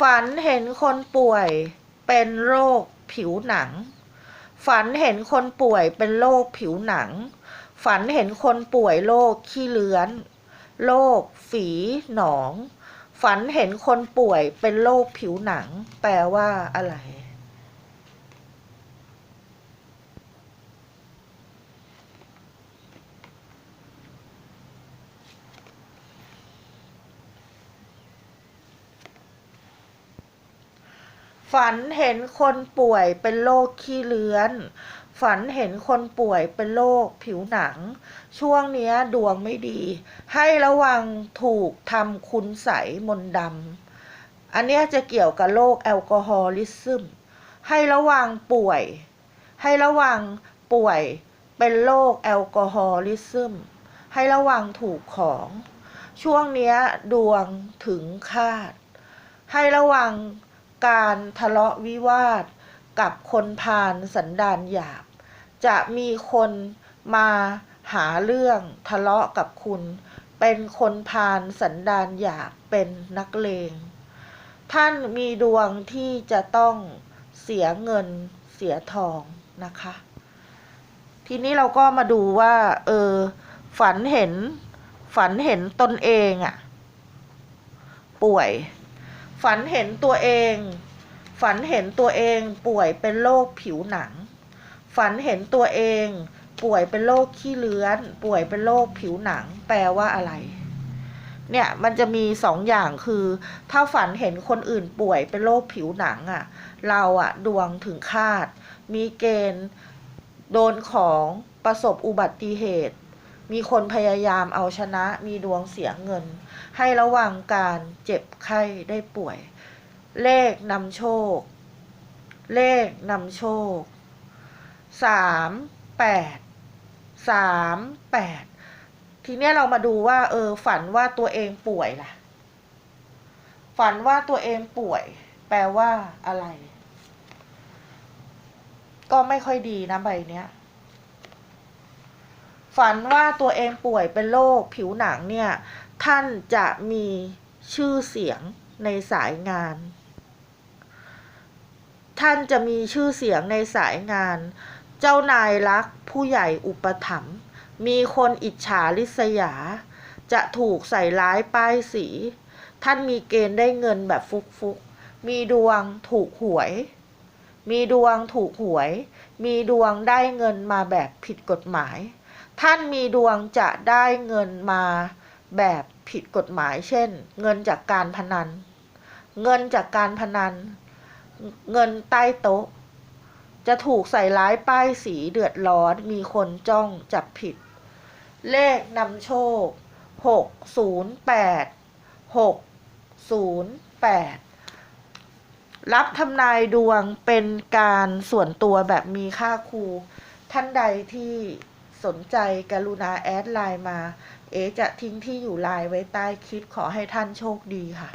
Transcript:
ฝันเห็นคนป่วยเป็นโรคผิวหนัง ฝันเห็นคนป่วยเป็นโรคผิวหนัง ฝันเห็นคนป่วยโรคขี้เลื้อน โรคฝีหนอง ฝันเห็นคนป่วยเป็นโรคผิวหนัง แปลว่าอะไร ฝันเห็นคนป่วยเป็นโรคขี้เลื้อน ฝันเห็นคนป่วยเป็นโรคผิวหนัง ช่วงนี้ดวงไม่ดี ให้ระวังถูกทำคุณใสมนดำ อันนี้จะเกี่ยวกับโรคแอลกอฮอลิซึม ให้ระวังป่วย ให้ระวังป่วยเป็นโรคแอลกอฮอลิซึม ให้ระวังถูกของ ช่วงนี้ดวงถึงคาด ให้ระวัง การทะเลาะวิวาทกับคนพาลสันดานหยาบ จะมีคนมาหาเรื่องทะเลาะกับคุณ เป็นคนพาลสันดานหยาบเป็นนักเลง ท่านมีดวงที่จะต้องเสียเงินเสียทองนะคะ ทีนี้เราก็มาดูว่า เออ ฝันเห็น ฝันเห็นตนเองอะป่วย ฝันเห็นตัวเอง ฝันเห็นตัวเองป่วยเป็นโรคผิวหนัง ฝันเห็นตัวเอง ป่วยเป็นโรคขี้เลื้อน ป่วยเป็นโรคผิวหนัง แปลว่าอะไร เนี่ยมันจะมีสองอย่างคือ ถ้าฝันเห็นคนอื่นป่วยเป็นโรคผิวหนังอะ่ะ เราอะ่ะดวงถึงคาด มีเกณฑ์ โดนของประสบอุบัติเหตุ มีคนพยายามเอาชนะ มีดวงเสียเงิน ให้ระวังการเจ็บไข้ได้ป่วย เลขนำโชค เลขนำโชคสามแปดสามแปดทีเนี้ยเรามาดูว่า เออ ฝันว่าตัวเองป่วยล่ะ ฝันว่าตัวเองป่วย แปลว่าอะไร ก็ไม่ค่อยดีนะใบเนี้ย ฝันว่าตัวเองป่วยเป็นโรคผิวหนังเนี่ย ท่านจะมีชื่อเสียงในสายงาน ท่านจะมีชื่อเสียงในสายงาน เจ้านายรักผู้ใหญ่อุปถัมภ์มีคนอิจฉาริษยา จะถูกใส่ร้ายป้ายสี ท่านมีเกณฑ์ได้เงินแบบฟุกๆ มีดวงถูกหวย มีดวงถูกหวย มีดวงได้เงินมาแบบผิดกฎหมาย ท่านมีดวงจะได้เงินมาแบบผิดกฎหมาย เช่น เงินจากการพนัน เงินจากการพนัน เงินใต้โต๊ะ จะถูกใส่ร้ายป้ายสีเดือดร้อน มีคนจ้องจับผิด เลขนำโชคหกศูนย์แปดหกศูนย์แปดรับทำนายดวงเป็นการส่วนตัวแบบมีค่าครูท่านใดที่ สนใจกรุณาแอดไลน์มา เอจะทิ้งที่อยู่ไลน์ไว้ใต้คลิปขอให้ท่านโชคดีค่ะ